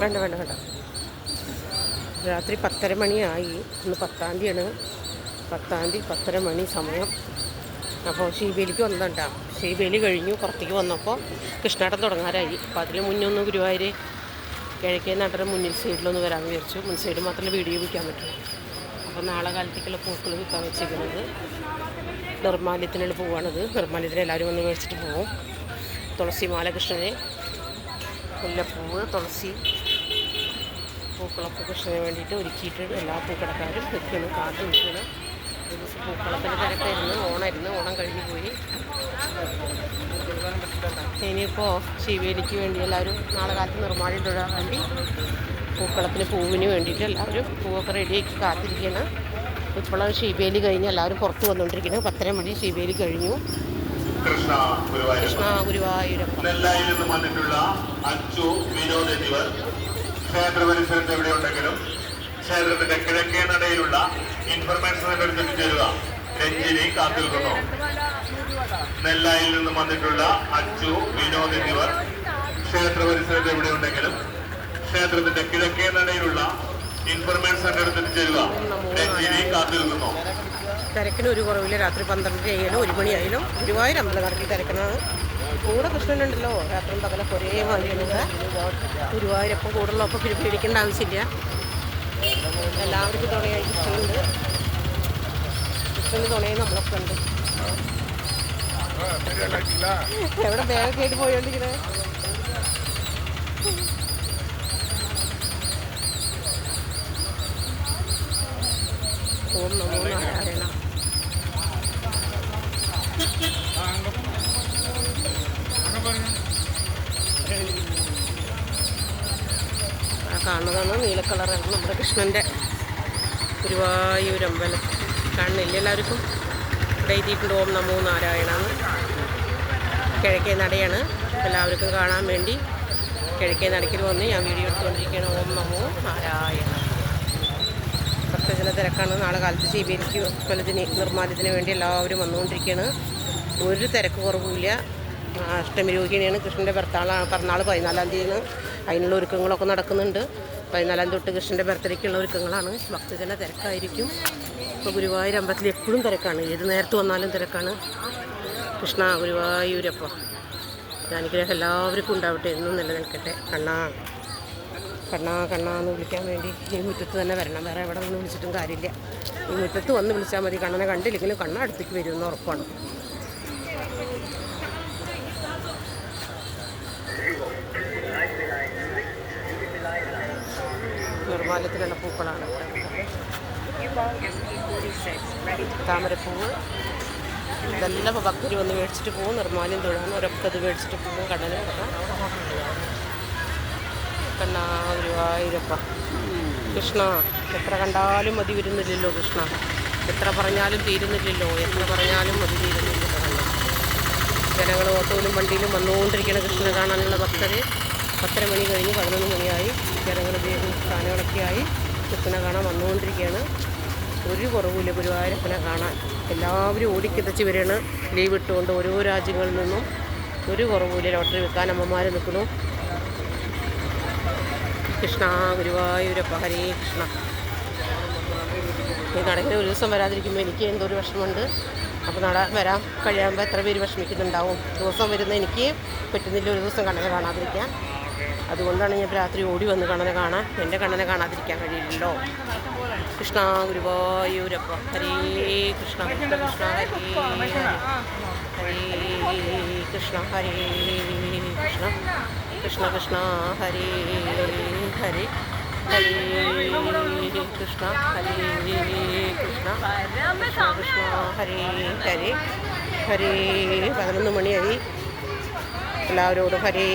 വേണ്ട വേണ്ട വേണ്ട. രാത്രി പത്തര മണിയായി. ഇന്ന് പത്താം തീയതിയാണ്. പത്താം തീയതി പത്തര മണി സമയം. അപ്പോൾ ശീബേലിക്ക് വന്നതാ. ശീബേലി കഴിഞ്ഞു പുറത്തേക്ക് വന്നപ്പോൾ കൃഷ്ണാട്ടം തുടങ്ങാറായി. അപ്പോൾ അതിന് മുന്നേ ഒന്ന് ഗുരുവായൂർ കിഴക്കേ നടയുടെ മുന്നിൽ സൈഡിലൊന്ന് വരാൻ വിചാരിച്ചു. മുൻ സൈഡ് മാത്രമേ വീഡിയോ വിൽക്കാൻ പറ്റുള്ളൂ അപ്പോൾ നാളെ കാലത്തേക്കുള്ള പൂക്കൾ വിൽക്കാൻ വെച്ചിരിക്കുന്നത് നിർമ്മാല്യത്തിനുള്ള പൂവാണത്. നിർമ്മാല്യത്തിന് എല്ലാവരും വന്ന് മേടിച്ചിട്ട് പോവും. തുളസി മാല കൃഷ്ണനെ മുല്ലപ്പൂവ് തുളസി പൂക്കളൊക്കെ കൃഷ്ണന് വേണ്ടിയിട്ട് ഒരുക്കിയിട്ട് എല്ലാ പൂക്കടക്കാരും നിൽക്കുന്നു കാത്തു നിൽക്കുന്നു പൂക്കളത്തിന് തിരക്കായിരുന്നു ഓണമായിരുന്നു ഓണം കഴിഞ്ഞു പോയി. ഇനിയിപ്പോൾ ശിവേലിക്ക് വേണ്ടി എല്ലാവരും നാളെ കാലത്ത് നിർമ്മാണം തൊഴാൻ വേണ്ടി പൂക്കളത്തിന് പൂവിന് വേണ്ടിയിട്ട് എല്ലാവരും പൂവൊക്കെ റെഡിയാക്കി കാത്തിരിക്കുകയാണ് ഇപ്പോഴും ശിവേലി കഴിഞ്ഞ് എല്ലാവരും പുറത്ത് വന്നുകൊണ്ടിരിക്കുന്നത് പത്തര മണി ശിവേലി കഴിഞ്ഞു. കൃഷ്ണ ഗുരുവായൂർ കൃഷ്ണ ഗുരുവായൂരപ്പ നെല്ലായിൽ നിന്ന് വന്നിട്ടുള്ള അച്ചു വിനോദ് എന്നിവർ ക്ഷേത്ര പരിസരത്ത് എവിടെയുണ്ടെങ്കിലും ക്ഷേത്രത്തിന്റെ കിഴക്കേ നടയിലുള്ള ഇൻഫർമേഷൻ എടുത്തിട്ട് ചേരുക രഞ്ജിനി കാത്തിരിക്കുന്നു നെല്ലായിൽ നിന്ന് വന്നിട്ടുള്ള അച്ചു വിനോദ് എന്നിവർ ക്ഷേത്ര പരിസരത്ത് എവിടെയുണ്ടെങ്കിലും ക്ഷേത്രത്തിന്റെ കിഴക്കേ നടയിലുള്ള ഇൻഫർമേഷൻ എടുത്തിട്ട് ചേരുക രഞ്ജിനി കാത്തിരിക്കുന്നു തിരക്കിന് ഒരു കുറവില്ല. രാത്രി പന്ത്രണ്ടര ആയാലും ഒരു മണിയായാലും ഗുരുവായൂർ അമ്പലം തിരക്കണതാണ് കൂടെ കൃഷ്ണനുണ്ടല്ലോ രാത്രിയും പകലൊക്കെ ഒരേ മാതിരിയാണ്. ഗുരുവായൂരപ്പം കൂടുതലൊപ്പം പിന്നെ പിടിക്കേണ്ട ആവശ്യമില്ല. എല്ലാവർക്കും തുണയായി കൃഷ്ണനുണ്ട് കൃഷ്ണന് തുണയെ നമ്മളൊക്കെ ഉണ്ട്. എവിടെ ബാഗൊക്കെ ആയിട്ട് പോയോണ്ടിരിക്കുന്നത് ഓം നമോ ആ കാണുന്നതാണ് നീല കളറാണ് നമ്മുടെ കൃഷ്ണന്റെ ഗുരുവായൂരമ്പലം കാണുന്നില്ല എല്ലാവർക്കും. ഇവിടെ എഴുതിയിട്ടുണ്ട് ഓം നമോ നാരായണാണ് കിഴക്കേ നടയാണ്. എല്ലാവർക്കും കാണാൻ വേണ്ടി കിഴക്കേ നടക്കിൽ വന്ന് ഞാൻ വീഡിയോ എടുത്തുകൊണ്ടിരിക്കുകയാണ്. ഓം നമോ നാരായണ. ഭക്തജന തിരക്കാണ്. നാളെ കാലത്ത് ശിബിരിക്ക് കൊലത്തിന് നിർമ്മാല്യത്തിന് വേണ്ടി എല്ലാവരും വന്നുകൊണ്ടിരിക്കുകയാണ്. ഒരു തിരക്ക് കുറവുമില്ല. അഷ്ടമി രോഹിണിയാണ് കൃഷ്ണന്റെ പിറത്താളാണ് പിറന്നാൾ പതിനാലാം തീയതിയാണ്. അതിനുള്ള ഒരുക്കങ്ങളൊക്കെ നടക്കുന്നുണ്ട്. പതിനാലാം തൊട്ട് കൃഷ്ണന്റെ ബർത്ത്ഡേക്കുള്ള ഒരുക്കങ്ങളാണ്. ഭക്തജന തിരക്കായിരിക്കും. ഇപ്പോൾ ഗുരുവായൂർ അമ്പലത്തിൽ എപ്പോഴും തിരക്കാണ്. ഏത് നേരത്ത് വന്നാലും തിരക്കാണ്. കൃഷ്ണ ഗുരുവായൂരപ്പ അനുഗ്രഹം എല്ലാവർക്കും ഉണ്ടാവട്ടെ. എന്നും നിലനിൽക്കട്ടെ. കണ്ണാ കണ്ണാ കണ്ണാ എന്ന് വിളിക്കാൻ വേണ്ടി ഈ മുറ്റത്ത് തന്നെ വരണം. വേറെ എവിടെ നിന്ന് വിളിച്ചിട്ടും കാര്യമില്ല. ഈ മുറ്റത്ത് വന്ന് വിളിച്ചാൽ മതി. കണ്ണനെ കണ്ടില്ലെങ്കിലും കണ്ണ അടുത്തേക്ക് വരുമെന്ന് ഉറപ്പാണ്. നിർമ്മാലത്തിലുള്ള പൂക്കളാണ് താമരപ്പൂവ്. ഇതെല്ലാം ഭക്തർ വന്ന് മേടിച്ചിട്ട് പോകും. നിർമ്മാല്യം തൊഴാൻ ഒരൊക്കെ അത് മേടിച്ചിട്ട് പോകും കണ്ണനെ കൊടുക്കാം കണ്ണാ ഗുരുവായൂരപ്പ. കൃഷ്ണ എത്ര കണ്ടാലും മതി വരുന്നില്ലല്ലോ കൃഷ്ണ. എത്ര പറഞ്ഞാലും തീരുന്നില്ലല്ലോ. എത്ര പറഞ്ഞാലും മതി തീരുന്നില്ലല്ലോ ജനങ്ങൾ ഓട്ടോയിലും വണ്ടിയിലും വന്നുകൊണ്ടിരിക്കുന്ന കൃഷ്ണ കാണാനുള്ള ഭക്തർ പത്തര മണി കഴിഞ്ഞ് പതിനൊന്ന് മണിയായി. സ്ഥാനങ്ങളൊക്കെ ആയി കൃഷ്ണനെ കാണാൻ വന്നുകൊണ്ടിരിക്കുകയാണ്. ഒരു കുറവുമില്ല ഗുരുവായൂരപ്പനെ കാണാൻ. എല്ലാവരും ഓടിക്കിതച്ച് വരികയാണ്. ലീവ് ഇട്ടുകൊണ്ട് ഓരോ രാജ്യങ്ങളിൽ നിന്നും ഒരു കുറവുമില്ല ലോട്ടറി വെക്കാൻ അമ്മമാർ നിൽക്കുന്നു. കൃഷ്ണ ഗുരുവായൂരപ്പ ഹരേ കൃഷ്ണ. ഈ കടയിൽ ഒരു ദിവസം വരാതിരിക്കുമ്പോൾ എനിക്ക് എന്തോ ഒരു വിഷമമുണ്ട്. അപ്പോൾ നട വരാൻ കഴിയുമ്പോൾ എത്ര പേര് വിഷമിക്കുന്നുണ്ടാവും. ദിവസം വരുന്ന എനിക്ക് പറ്റുന്നില്ല ഒരു ദിവസം കടയിൽ കാണാതിരിക്കാൻ. അതുകൊണ്ടാണ് ഞാൻ രാത്രി ഓടി വന്ന് കണ്ണനെ കാണാൻ എന്റെ കണ്ണനെ കാണാതിരിക്കാൻ കഴിയില്ലല്ലോ. കൃഷ്ണ ഗുരുവായൂരപ്പ. ഹരേ കൃഷ്ണ കൃഷ്ണ കൃഷ്ണ ഹരേ കൃഷ്ണ ഹരേ കൃഷ്ണ കൃഷ്ണ കൃഷ്ണ ഹരേ ഹരേ ഹരേ കൃഷ്ണ ഹരേ കൃഷ്ണ കൃഷ്ണ കൃഷ്ണ ഹരേ ഹരേ ഹരേ പതിനൊന്ന് മണിയായി. എല്ലാവരോടും ഹരേ